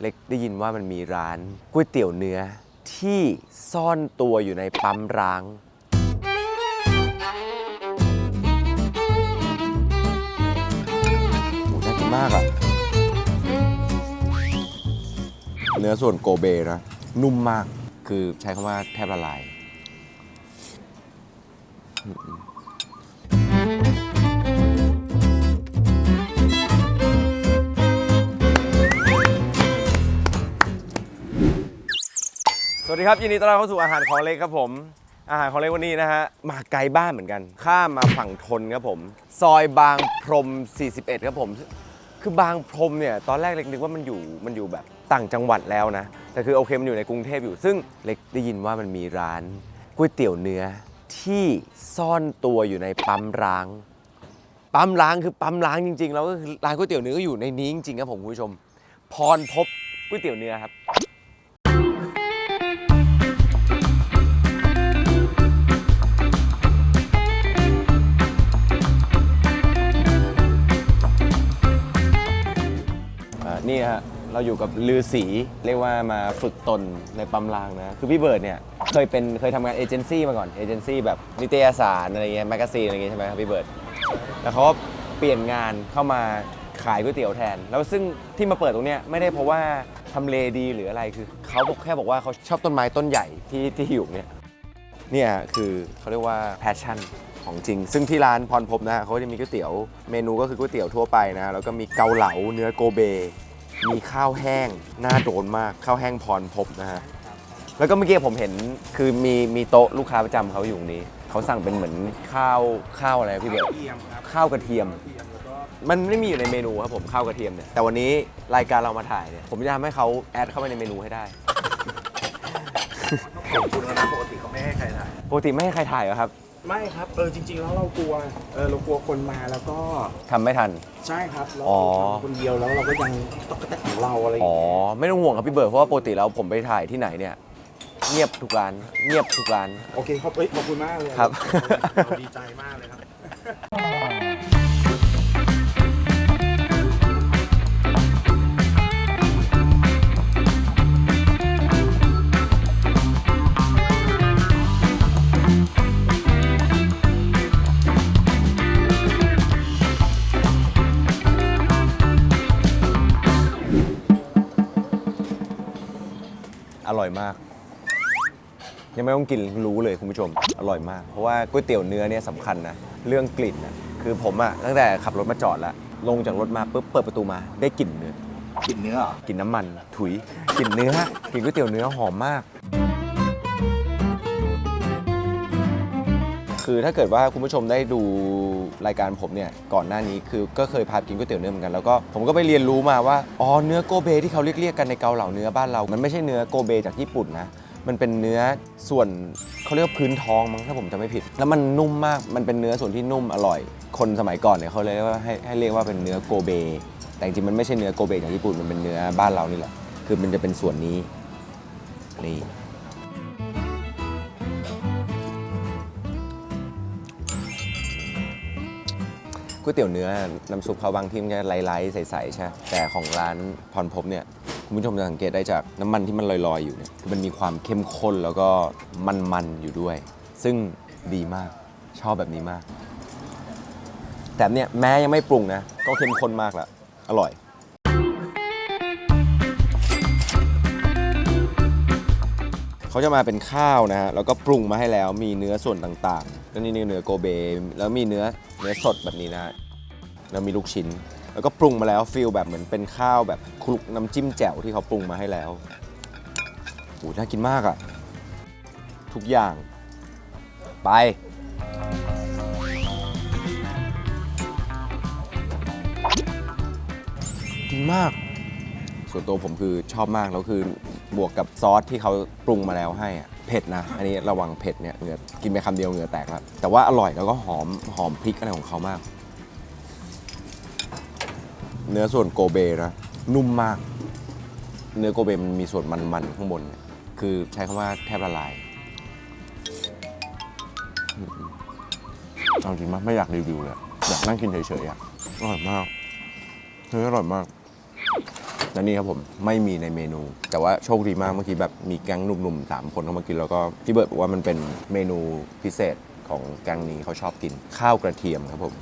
เล็กได้ยินว่ามันมีร้านก๋วยเตี๋ยวเนื้อที่ซ่อนตัวอยู่ในปั๊มร้าง โอ้น่ากินมากอะเนื้อส่วนโกเบนะ นุ่มมาก คือใช้คำว่าแทบละลาย วัสดีครับยินดีต้อนรับเข้าสู่อาหารของเล็กครับผม อาหารของเล็กวันนี้นะฮะมาไกลบ้านเหมือนกัน ข้ามมาฝั่งทนครับผม ซอยบางพรม 41 ครับผม คือบางพรมเนี่ยตอนแรกเล็กนึกว่ามันอยู่มันอยู่แบบต่างจังหวัดแล้วนะ แต่คือโอเคมันอยู่ในกรุงเทพอยู่ ซึ่งเล็กได้ยินว่ามันมีร้านก๋วยเตี๋ยวเนื้อที่ซ่อนตัวอยู่ในปั๊มร้าง ปั๊มร้างคือปั๊มร้างจริงๆ แล้วก็คือร้านก๋วยเตี๋ยวเนื้อก็อยู่ในนี้จริงๆครับผมคุณผู้ชม พรพบก๋วยเตี๋ยวเนื้อครับ เราอยู่กับลือสีเรียกว่ามาฝึกตนในปั๊มรางนะ คือพี่เบิร์ดเนี่ยเคยเป็นเคยทำงานเอเจนซี่มาก่อนเอเจนซี่แบบนิตยสารอะไรเงี้ยแมกกาซีนอะไรเงี้ยใช่ไหมครับพี่เบิร์ดแล้วเขาก็เปลี่ยนงานเข้ามาขายก๋วยเตี๋ยวแทน แล้วซึ่งที่มาเปิดตรงเนี้ยไม่ได้เพราะว่าทำเลดีหรืออะไรคือเขาบอกแค่บอกว่าเขาชอบต้นไม้ต้นใหญ่ที่ที่อยู่เนี่ยเนี่ยคือเขาเรียกว่าแพชชั่นของจริง ซึ่งที่ร้านพรพบนะฮะเขาจะมีก๋วยเตี๋ยว เมนูก็คือก๋วยเตี๋ยวทั่วไปนะ แล้วก็มีเกาเหลาเนื้อโกเบ มีข้าวแห้งน่าโดนมากข้าวแห้งพรพบนะฮะแล้วก็เมื่อกี้ผมเห็นคือมีมีโต๊ะลูกค้าประจำเขาอยู่ตรงนี้ เขาสั่งเป็นเหมือนข้าวข้าวอะไรพี่เบิร์ดเทียมครับข้าวกระเทียมเทียมแล้วก็มันไม่มีอยู่ในเมนูครับผมข้าวกระเทียมเนี่ยแต่วันนี้รายการเรามาถ่ายเนี่ยผมจะทำให้เขาแอดเข้าไปในเมนูให้ได้ขอบคุณนะปกติเขาไม่ให้ใครถ่ายปกติไม่ให้ใครถ่ายเหรอครับ ไม่ครับเออจริงๆแล้วเรากลัวเออเรากลัวคนมาแล้วก็ทำไม่ทัน ใช่ครับเราอ๋อ ทำคนเดียวแล้วเราก็ยังต้องกระแตกของเราอะไรอย่างอ๋อ เงี้ยไม่ต้องห่วงครับพี่เบิร์ดเพราะว่าปกติแล้วผมไปถ่ายที่ไหนเนี่ย เงียบทุกร้าน เงียบทุกร้าน โอเคครับเอ้ยขอบคุณมากเลยครับ เราดีใจมากเลยครับ อร่อยมาก ยังไม่ต้องกินรู้เลยคุณผู้ชม อร่อยมาก เพราะว่าก๋วยเตี๋ยวเนื้อเนี่ยสำคัญนะ เรื่องกลิ่นนะคือผมอะตั้งแต่ขับรถมาจอดแล้ว ลงจากรถมาปุ๊บเปิดประตูมาได้กลิ่นเนื้อ กินเนื้อเหรอกลิ่นน้ำมัน ถุยกลิ่นเนื้อกลิ่นก๋วยเตี๋ยวเนื้อหอมมาก คือถ้าเกิดว่าคุณผู้ชมได้ดูรายการผมเนี่ยก่อนหน้านี้คือก็เคยพากินก๋วยเตี๋ยวเนื้อเหมือนกันแล้วก็ผมก็ไปเรียนรู้มาว่าอ๋อเนื้อโกเบที่เขาเรียกๆกันในเกาเหลาเนื้อบ้านเรา มันไม่ใช่เนื้อโกเบจากญี่ปุ่นนะมันเป็นเนื้อส่วนเขาเรียกว่าพื้นท้องมั้งถ้าผมจำไม่ผิด แล้วมันนุ่มมากมันเป็นเนื้อส่วนที่นุ่มอร่อย คนสมัยก่อนเนี่ยเขาเลยกว่าให้ให้เรียกว่าเป็นเนื้อโกเบ แต่จริงๆมันไม่ใช่เนื้อโกเบจากญี่ปุ่นมันเป็นเนื้อบ้านเรานี่แหละคือมันจะเป็นส่วนนี้นี่ ก๋วยเตี๋ยวเนื้อน้ำซุปเขาบางที่มันจะไล่ๆใสๆใช่ แต่ของร้านพรพบเนี่ยคุณผู้ชมจะสังเกตได้จากน้ำมันที่มันลอยๆอยู่เนี่ยคือมันมีความเข้มข้นแล้วก็มันๆอยู่ด้วย ซึ่งดีมากชอบแบบนี้มาก แต่เนี่ยแม้ยังไม่ปรุงนะ ก็เข้มข้นมากละอร่อยเขาจะมาเป็นข้าวนะฮะแล้วก็ปรุงมาให้แล้วมีเนื้อส่วนต่างๆ ก็นี่เนื้อโกเบ แล้วมีเนื้อเนื้อสดแบบนี้นะฮะแล้วมีลูกชิ้น แล้วก็ปรุงมาแล้วฟิลแบบเหมือนเป็นข้าวแบบคลุกน้ำจิ้มแจ่วที่เขาปรุงมาให้แล้วโอ้น่ากินมากอะ่ะ ทุกอย่าง ไป ดีมาก ส่วนตัวผมคือชอบมาก แล้วคือบวกกับซอสที่เขาปรุงมาแล้วให้อะ เผ็ดนะ อันนี้ระวังเผ็ดเนี่ยเหงื่อกินไปคำเดียวเหงื่อแตกแล้วแต่ว่าอร่อยแล้วก็หอมหอมพริกอะไรของเขามาก เนื้อส่วนโกเบนะนุ่มมาก เนื้อโกเบมันมีส่วนมันๆข้างบนเนี่ยคือใช้คำว่าแทบละลายเอาจริงมากไม่อยากรีวิวเลยอะอยากนั่งกินเฉยๆอะอร่อยมากเฮ้ยอร่อยมาก และนี่ครับผมไม่มีในเมนู แต่ว่าโชคดีมากเมื่อกี้แบบมีแก๊งหนุ่มๆสามคนเข้ามากินแล้วก็พี่เบิร์ดบอกว่ามันเป็นเมนูพิเศษของแก๊งนี้เขาชอบกินข้าวกระเทียมครับผม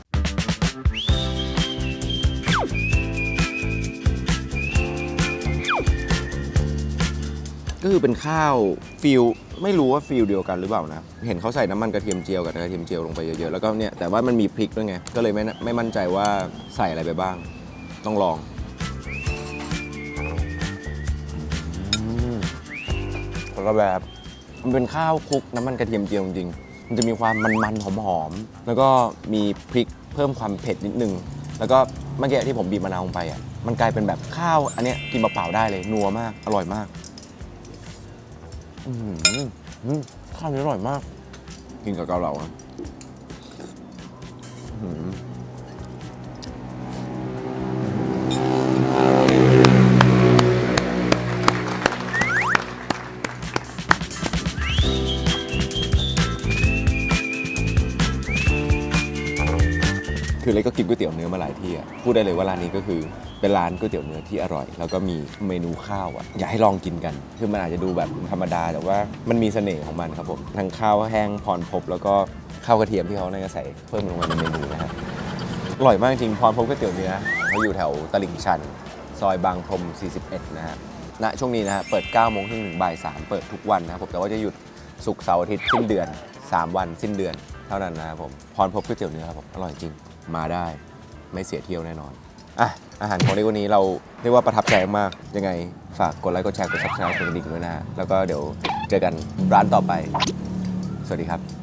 ก็คือเป็นข้าวฟิลไม่รู้ว่าฟิลเดียวกันหรือเปล่านะ เห็นเขาใส่น้ำมันกระเทียมเจียวกับกระเทียมเจียวลงไปเยอะๆ แล้วก็เนี่ย แต่ว่ามันมีพริกด้วยไง ก็เลยไม่ไม่มั่นใจว่าใส่อะไรไปบ้าง ต้องลอง คนละแบบมันเป็นข้าวคลุกน้ำมันกระเทียมเจียวจริงๆมันจะมีความมันๆหอมๆแล้วก็มีพริกเพิ่มความเผ็ดนิดนึง แล้วก็เมื่อกี้ที่ผมบีบมะนาวลงไปอะมันกลายเป็นแบบข้าวอันเนี้ยกินเปล่าๆได้เลยนัวมากอร่อยมากอือหืออืมข้าวนี้อร่อยมาก กินกับเกาเหลาอะอื้อหือ คือเล็กก็กินก๋วยเตี๋ยวเนื้อมาหลายที่อะพูดได้เลยว่าร้านนี้ก็คือเป็นร้านก๋วยเตี๋ยวเนื้อที่อร่อย แล้วก็มีเมนูข้าวอะอยากให้ลองกินกัน คือมันอาจจะดูแบบธรรมดาแต่ว่ามันมีเสน่ห์ของมันครับผมทั้งข้าวแห้งพรพบแล้วก็ข้าวกระเทียมที่เขาเนี่ยใส่เพิ่มลงมาในเมนูนะครับอร่อยมากจริงพรพบก๋วยเตี๋ยวเนื้อเขาอยู่แถวตลิ่งชัน ซอยบางพรม 41 นะฮะณช่วงนี้นะฮะเปิด9โมงถึงบ่าย3เปิดทุกวันนะครับผมแต่ว่าจะหยุด ศุกร์เสาร์อาทิตย์สิ้นเดือน 3 วันสิ้นเดือน เท่านั้นนะครับผมพรพบก๋วยเตี๋ยวเนื้อครับผมอร่อยจริงมาได้ไม่เสียเที่ยวแน่นอนอะอาหารของในวันนี้เราเรียกว่าประทับใจมากยังไงฝากกดไลค์กดแชร์กดซับสไครต์กดกระดิ่งด้วยนะแล้วก็เดี๋ยวเจอกันร้านต่อไป สวัสดีครับ